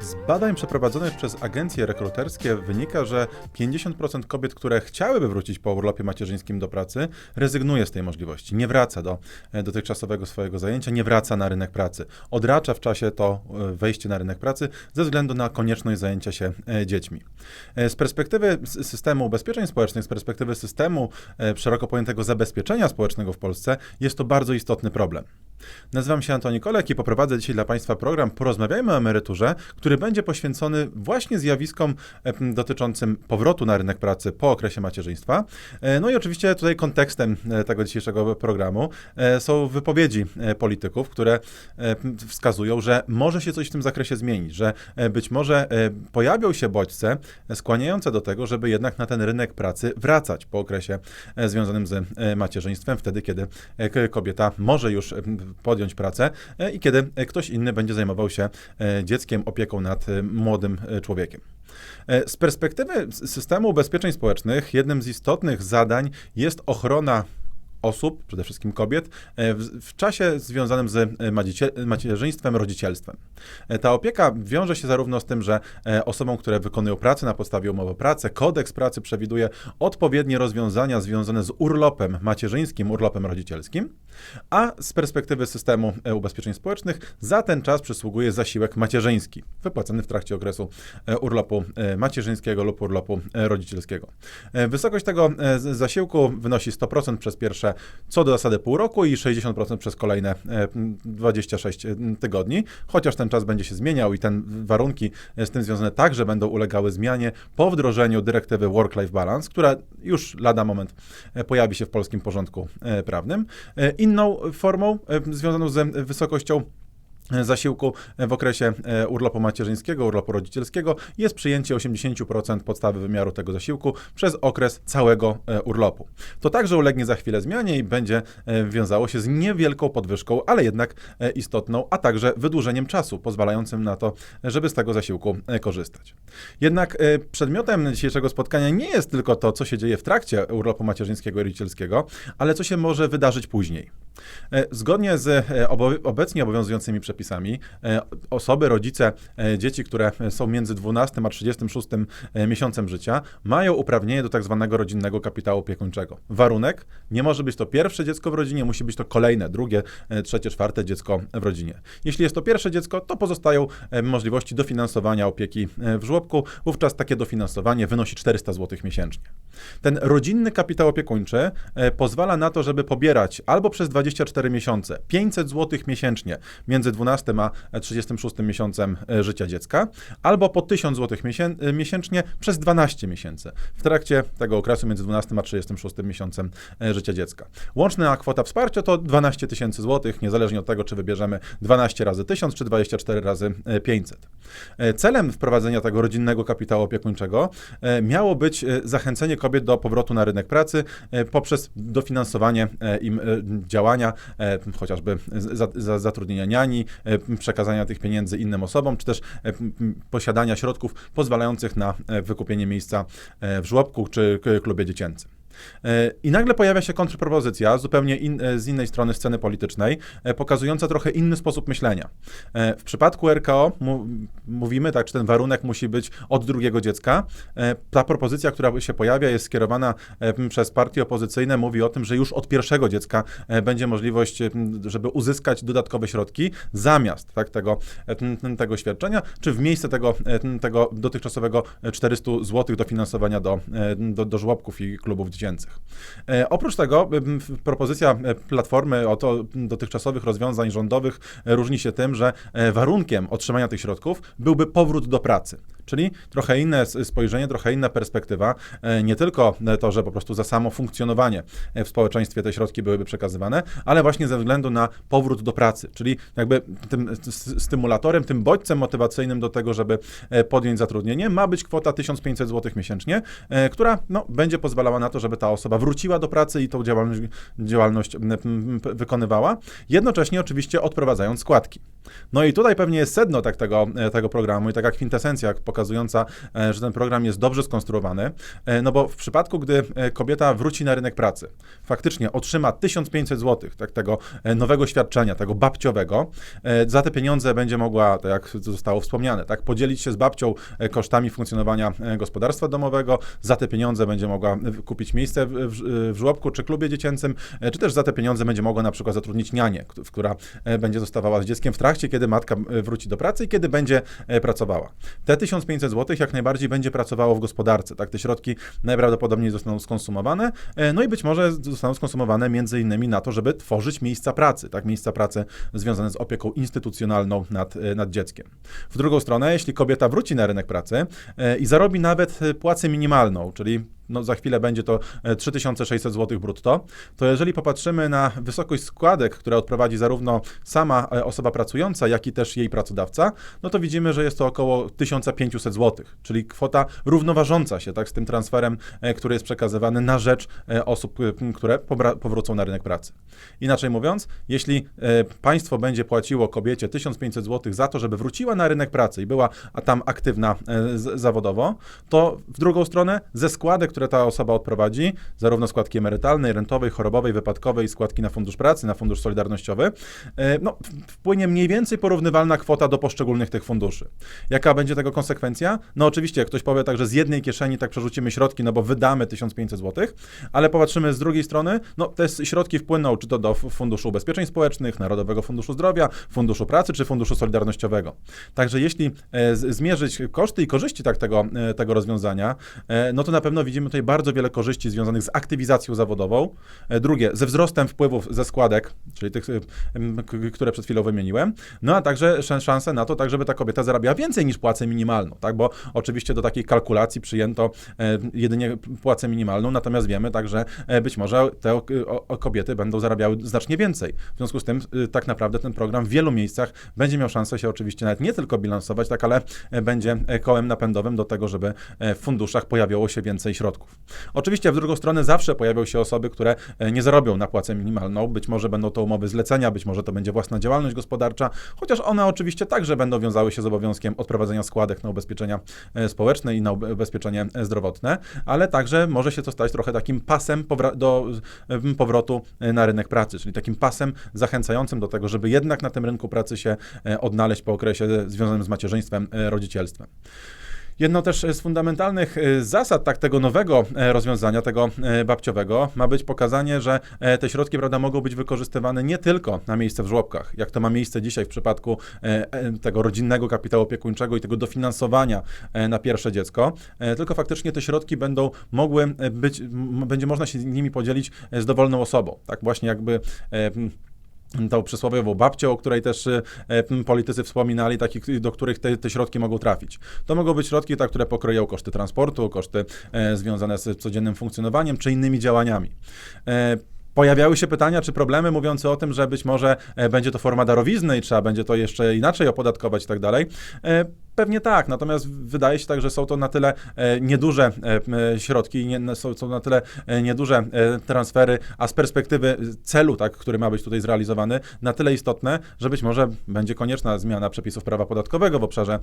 Z badań przeprowadzonych przez agencje rekruterskie wynika, że 50% kobiet, które chciałyby wrócić po urlopie macierzyńskim do pracy, rezygnuje z tej możliwości. Nie wraca do e, dotychczasowego swojego zajęcia, nie wraca na rynek pracy. Odracza w czasie to e, wejście na rynek pracy ze względu na konieczność zajęcia się e, dziećmi. Z perspektywy systemu ubezpieczeń społecznych, z perspektywy systemu szeroko pojętego zabezpieczenia społecznego w Polsce, jest to bardzo istotny problem. Nazywam się Antoni Kolek i poprowadzę dzisiaj dla Państwa program Porozmawiajmy o emeryturze, który będzie poświęcony właśnie zjawiskom e, dotyczącym powrotu na rynek pracy po okresie macierzyństwa. E, No i oczywiście tutaj kontekstem e, tego dzisiejszego programu są wypowiedzi polityków, które wskazują, że może się coś w tym zakresie zmienić, że być może pojawią się bodźce skłaniające do tego, żeby jednak na ten rynek pracy wracać po okresie związanym z macierzyństwem, wtedy kiedy kobieta może już podjąć pracę e, i kiedy ktoś inny będzie zajmował się e, dzieckiem, opieką nad e, młodym człowiekiem. Z perspektywy systemu ubezpieczeń społecznych jednym z istotnych zadań jest ochrona osób, przede wszystkim kobiet, e, w, w czasie związanym z e, macierzyństwem, rodzicielstwem. E, Ta opieka wiąże się zarówno z tym, że osobom, które wykonują pracę na podstawie umowy o pracę, kodeks pracy przewiduje odpowiednie rozwiązania związane z urlopem macierzyńskim, urlopem rodzicielskim, a z perspektywy systemu ubezpieczeń społecznych za ten czas przysługuje zasiłek macierzyński, wypłacany w trakcie okresu urlopu macierzyńskiego lub urlopu rodzicielskiego. Wysokość tego zasiłku wynosi 100% przez pierwsze co do zasady pół roku i 60% przez kolejne e, 26 tygodni, chociaż ten czas będzie się zmieniał i ten warunki e, z tym związane także będą ulegały zmianie po wdrożeniu dyrektywy Work-Life Balance, która już lada moment e, pojawi się w polskim porządku e, prawnym. E, Inną formą e, związaną z wysokością e, zasiłku w okresie e, urlopu macierzyńskiego, urlopu rodzicielskiego jest przyjęcie 80% podstawy wymiaru tego zasiłku przez okres całego e, urlopu. To także ulegnie za chwilę zmianie i będzie e, wiązało się z niewielką podwyżką, ale jednak istotną, a także wydłużeniem czasu pozwalającym na to, żeby z tego zasiłku korzystać. Jednak przedmiotem dzisiejszego spotkania nie jest tylko to, co się dzieje w trakcie urlopu macierzyńskiego i rodzicielskiego, ale co się może wydarzyć później. E, Zgodnie z e, obecnie obowiązującymi przepisami, e, osoby, rodzice dzieci, które są między 12 a 36 e, miesiącem życia, mają uprawnienie do tak zwanego rodzinnego kapitału opiekuńczego. Warunek, nie może być to pierwsze dziecko w rodzinie, musi być to kolejne, drugie, trzecie, czwarte dziecko w rodzinie. Jeśli jest to pierwsze dziecko, to pozostają możliwości dofinansowania opieki w żłobku. Wówczas takie dofinansowanie wynosi 400 zł miesięcznie. Ten rodzinny kapitał opiekuńczy pozwala na to, żeby pobierać albo przez 24 miesiące 500 zł miesięcznie między 12 a 36 miesiącem e, życia dziecka, albo po 1000 zł e, miesięcznie przez 12 miesięcy w trakcie tego okresu między 12 a 36 miesiącem e, życia dziecka. Łączna kwota wsparcia to 12 tysięcy złotych, niezależnie od tego, czy wybierzemy 12 razy 1000 czy 24 razy e, 500. E, Celem wprowadzenia tego rodzinnego kapitału opiekuńczego miało być zachęcenie kobiet do powrotu na rynek pracy poprzez dofinansowanie im działania, e, chociażby za, za, zatrudnienia niani, e, przekazania tych pieniędzy innym osobom, czy też e, posiadania środków pozwalających na wykupienie miejsca w żłobku czy klubie dziecięcym. E, I nagle pojawia się kontrpropozycja zupełnie in, e, z innej strony sceny politycznej, e, pokazująca trochę inny sposób myślenia. W przypadku RKO mówimy, tak, czy ten warunek musi być od drugiego dziecka. Ta propozycja, która się pojawia, jest skierowana przez partie opozycyjne, mówi o tym, że już od pierwszego dziecka będzie możliwość, żeby uzyskać dodatkowe środki zamiast tak, tego, tego świadczenia, czy w miejsce tego, tego dotychczasowego e, 400 zł dofinansowania do, do, do żłobków i klubów dziecięcych. E, Oprócz tego w- propozycja e, Platformy o to dotychczasowych rozwiązań rządowych e, różni się tym, że e, warunkiem otrzymania tych środków byłby powrót do pracy. Czyli trochę inne spojrzenie, trochę inna perspektywa. E, Nie tylko e, to, że po prostu za samo funkcjonowanie e, w społeczeństwie te środki byłyby przekazywane, ale właśnie ze względu na powrót do pracy. Czyli jakby tym stymulatorem, tym bodźcem motywacyjnym do tego, żeby podjąć zatrudnienie, ma być kwota 1500 zł miesięcznie, która no, będzie pozwalała na to, żeby ta osoba wróciła do pracy i tą działalność, działalność wykonywała, jednocześnie oczywiście odprowadzając składki. No i tutaj pewnie jest sedno tak tego, tego programu i taka kwintesencja pokazująca, e, że ten program jest dobrze skonstruowany, e, no bo w przypadku, gdy e, kobieta wróci na rynek pracy, faktycznie otrzyma 1500 zł tak, tego nowego świadczenia, tego babciowego, za te pieniądze będzie mogła, tak jak zostało wspomniane, tak, podzielić się z babcią kosztami funkcjonowania gospodarstwa domowego, za te pieniądze będzie mogła kupić miejsce w, w, żłobku czy klubie dziecięcym, czy też za te pieniądze będzie mogła na przykład zatrudnić nianię, która będzie zostawała z dzieckiem w trakcie, kiedy matka wróci do pracy i kiedy będzie pracowała. Te 1500 zł jak najbardziej będzie pracowało w gospodarce, tak? Te środki najprawdopodobniej zostaną skonsumowane, e, no i być może zostaną skonsumowane między innymi na to, żeby tworzyć miejsca pracy, tak? Miejsca pracy związane z opieką instytucjonalną nad, e, nad dzieckiem. W drugą stronę, jeśli kobieta wróci na rynek pracy e, i zarobi nawet płacę minimalną, czyli no za chwilę będzie to e, 3600 zł brutto, to jeżeli popatrzymy na wysokość składek, które odprowadzi zarówno sama e, osoba pracująca, jak i też jej pracodawca, no to widzimy, że jest to około 1500 zł, czyli kwota równoważąca się tak, z tym transferem, e, który jest przekazywany na rzecz e, osób, e, które powrócą na rynek pracy. Inaczej mówiąc, jeśli e, państwo będzie płaciło kobiecie 1500 zł za to, żeby wróciła na rynek pracy i była tam aktywna e, zawodowo, to w drugą stronę ze składek, które ta osoba odprowadzi, zarówno składki emerytalnej, rentowej, chorobowej, wypadkowej, składki na fundusz pracy, na fundusz solidarnościowy, e, no, wpłynie mniej więcej porównywalna kwota do poszczególnych tych funduszy. Jaka będzie tego konsekwencja? No oczywiście, jak ktoś powie tak, że z jednej kieszeni tak przerzucimy środki, no bo wydamy 1500 zł, ale popatrzymy z drugiej strony, no te środki wpłyną czy to do Funduszu Ubezpieczeń Społecznych, Narodowego Funduszu Zdrowia, Funduszu Pracy czy Funduszu Solidarnościowego. Także jeśli e, zmierzyć koszty i korzyści tak tego, e, tego rozwiązania, no to na pewno widzimy tutaj bardzo wiele korzyści związanych z aktywizacją zawodową. E, Drugie, ze wzrostem wpływów ze składek, czyli tych, e, które przed chwilą wymieniłem, no a także szan- szanse na to, tak żeby ta kobieta zarabiała więcej niż płacę minimalną, tak, bo oczywiście do takiej kalkulacji przyjęto e, jedynie płacę minimalną, natomiast wiemy także być może te kobiety będą zarabiały znacznie więcej. W związku z tym tak naprawdę ten program w wielu miejscach będzie miał szansę się oczywiście nawet nie tylko bilansować, tak, ale będzie kołem napędowym do tego, żeby w funduszach pojawiało się więcej środków. Oczywiście w drugą stronę zawsze pojawią się osoby, które e, nie zarobią na płacę minimalną, być może będą to umowy zlecenia, być może to będzie własna działalność gospodarcza, chociaż one oczywiście także będą wiązały się z obowiązkiem odprowadzenia składek na ubezpieczenia e, społeczne i na ube- ubezpieczenie e, zdrowotne, ale także może się to stać trochę takim pasem do powrotu na rynek pracy, czyli takim pasem zachęcającym do tego, żeby jednak na tym rynku pracy się odnaleźć po okresie związanym z macierzyństwem, rodzicielstwem. Jedną też z fundamentalnych e, zasad tak tego nowego e, rozwiązania, tego e, babciowego, ma być pokazanie, że te środki prawda, mogą być wykorzystywane nie tylko na miejsce w żłobkach, jak to ma miejsce dzisiaj w przypadku tego rodzinnego kapitału opiekuńczego i tego dofinansowania na pierwsze dziecko, tylko faktycznie te środki będą mogły być, będzie można się nimi podzielić z dowolną osobą. Tak właśnie jakby tą przysłowiową babcią, o której też e, politycy wspominali, do których te, te środki mogą trafić. To mogą być środki, tak, które pokryją koszty transportu, koszty e, związane z codziennym funkcjonowaniem, czy innymi działaniami. E, Pojawiały się pytania czy problemy mówiące o tym, że być może e, będzie to forma darowizny i trzeba będzie to jeszcze inaczej opodatkować i tak dalej. Pewnie tak, natomiast wydaje się tak, że są to na tyle e, nieduże e, środki, nie, są, są na tyle e, nieduże transfery, a z perspektywy celu, tak, który ma być tutaj zrealizowany, na tyle istotne, że być może będzie konieczna zmiana przepisów prawa podatkowego w obszarze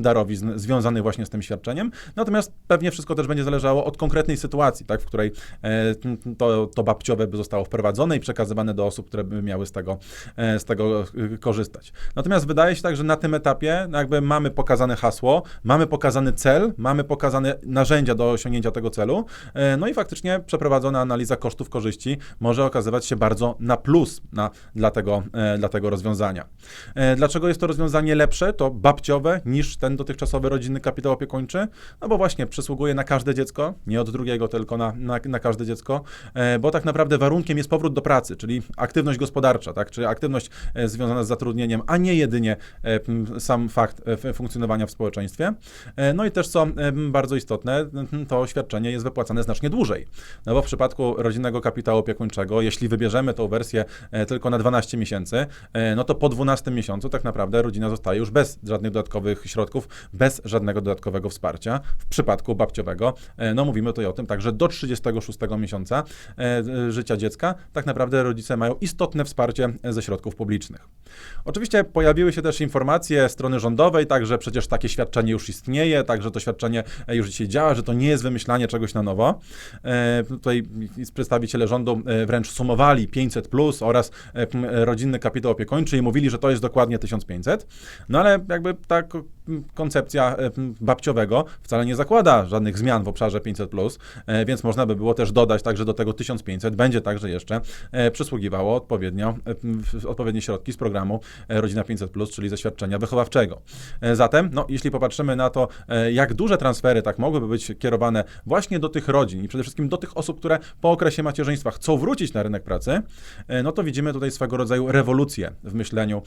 darowizn związanych właśnie z tym świadczeniem. Natomiast pewnie wszystko też będzie zależało od konkretnej sytuacji, tak, w której to, to babciowe by zostało wprowadzone i przekazywane do osób, które by miały z tego, z tego korzystać. Natomiast wydaje się tak, że na tym etapie no jakby mamy pokazane hasło, mamy pokazany cel, mamy pokazane narzędzia do osiągnięcia tego celu, e, no i faktycznie przeprowadzona analiza kosztów korzyści może okazywać się bardzo na plus na, dla, tego, e, dla tego rozwiązania. E, Dlaczego jest to rozwiązanie lepsze, to babciowe, niż ten dotychczasowy rodzinny kapitał opiekuńczy? No bo właśnie przysługuje na każde dziecko, nie od drugiego, tylko na, na, na każde dziecko, bo tak naprawdę warunkiem jest powrót do pracy, czyli aktywność gospodarcza, tak, czy aktywność związana z zatrudnieniem, a nie jedynie sam fakt e, f- funkcjonowania w społeczeństwie. E, No i też co bardzo istotne, to świadczenie jest wypłacane znacznie dłużej. No bo w przypadku rodzinnego kapitału opiekuńczego, jeśli wybierzemy tą wersję e, tylko na 12 miesięcy, e, no to po 12 miesiącu tak naprawdę rodzina zostaje już bez żadnych dodatkowych środków, bez żadnego dodatkowego wsparcia. W przypadku babciowego, no mówimy tutaj o tym także do 36 miesiąca życia dziecka, tak naprawdę rodzice mają istotne wsparcie ze środków publicznych. Oczywiście pojawiły się też informacje strony rządowej, tak, że przecież takie świadczenie już istnieje, tak, że to świadczenie e, już dzisiaj działa, że to nie jest wymyślanie czegoś na nowo. E, tutaj przedstawiciele rządu e, wręcz sumowali 500 plus oraz rodzinny kapitał opiekuńczy i mówili, że to jest dokładnie 1500. No ale jakby ta ko- m, koncepcja e, babciowego wcale nie zakłada żadnych zmian w obszarze 500 plus, e, więc można by było też dodać także do tego 1500 będzie także jeszcze e, przysługiwało odpowiednio, odpowiednie środki z programu Rodzina 500 plus, czyli ze świadczenia wychowawczego. Zatem, no, jeśli popatrzymy na to, jak duże transfery tak mogłyby być kierowane właśnie do tych rodzin i przede wszystkim do tych osób, które po okresie macierzyństwa chcą wrócić na rynek pracy, no to widzimy tutaj swego rodzaju rewolucję w myśleniu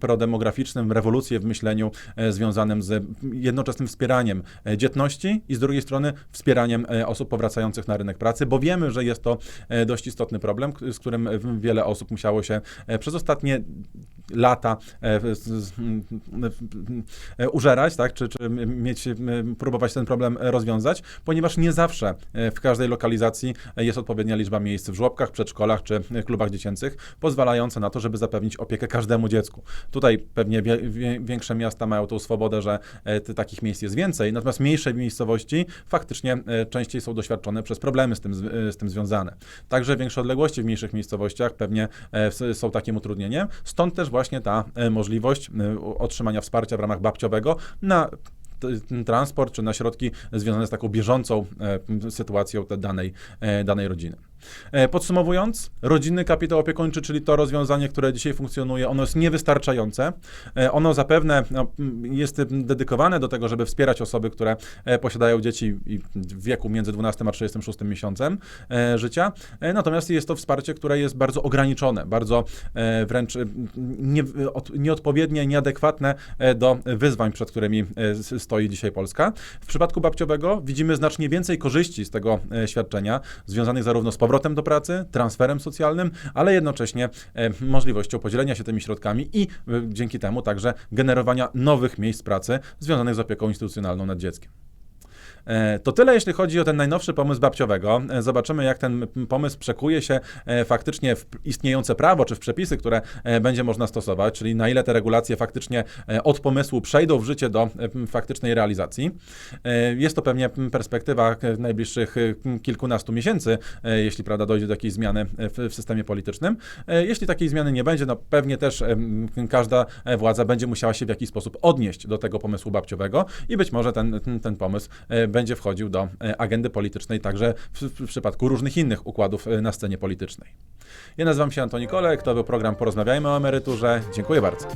prodemograficznym, rewolucję w myśleniu e, związanym z jednoczesnym wspieraniem e, dzietności i z drugiej strony wspieraniem e, osób powracających na rynek pracy, bo wiemy, że jest to e, dość istotny problem, z którym wiele osób musiało się przez ostatnie lata użerać, tak, czy, czy mieć, próbować ten problem rozwiązać, ponieważ nie zawsze w każdej lokalizacji jest odpowiednia liczba miejsc w żłobkach, przedszkolach czy klubach dziecięcych, pozwalająca na to, żeby zapewnić opiekę każdemu dziecku. Tutaj pewnie wie, wie, większe miasta mają tą swobodę, że e, takich miejsc jest więcej, natomiast mniejsze miejscowości faktycznie e, częściej są doświadczone przez problemy z tym, e, z tym związane. Także większe odległości w mniejszych miejscowościach pewnie są takim utrudnieniem. Stąd też właśnie ta możliwość otrzymania wsparcia w ramach babciowego na transport czy na środki związane z taką bieżącą sytuacją danej, danej rodziny. E, Podsumowując, rodzinny kapitał opiekuńczy, czyli to rozwiązanie, które dzisiaj funkcjonuje, ono jest niewystarczające. E, Ono zapewne no, m, jest dedykowane do tego, żeby wspierać osoby, które e, posiadają dzieci w wieku między 12 a 36 miesiącem życia. Natomiast jest to wsparcie, które jest bardzo ograniczone, bardzo wręcz nieodpowiednie, nieadekwatne do wyzwań, przed którymi stoi dzisiaj Polska. W przypadku babciowego widzimy znacznie więcej korzyści z tego świadczenia, związanych zarówno z powrotem do pracy, transferem socjalnym, ale jednocześnie e, możliwością podzielenia się tymi środkami i e, dzięki temu także generowania nowych miejsc pracy związanych z opieką instytucjonalną nad dzieckiem. E, To tyle, jeśli chodzi o ten najnowszy pomysł babciowego. E, Zobaczymy, jak ten pomysł przekuje się e, faktycznie w istniejące prawo, czy w przepisy, które będzie można stosować, czyli na ile te regulacje faktycznie od pomysłu przejdą w życie do faktycznej realizacji. Jest to pewnie perspektywa najbliższych kilkunastu miesięcy, jeśli prawda dojdzie do jakiejś zmiany w, systemie politycznym. Jeśli takiej zmiany nie będzie, no pewnie też każda władza będzie musiała się w jakiś sposób odnieść do tego pomysłu babciowego i być może ten, ten, pomysł będzie wchodził do e, agendy politycznej także w, w przypadku różnych innych układów e, na scenie politycznej. Ja nazywam się Antoni Kolek, to był program Porozmawiajmy o emeryturze. Dziękuję bardzo.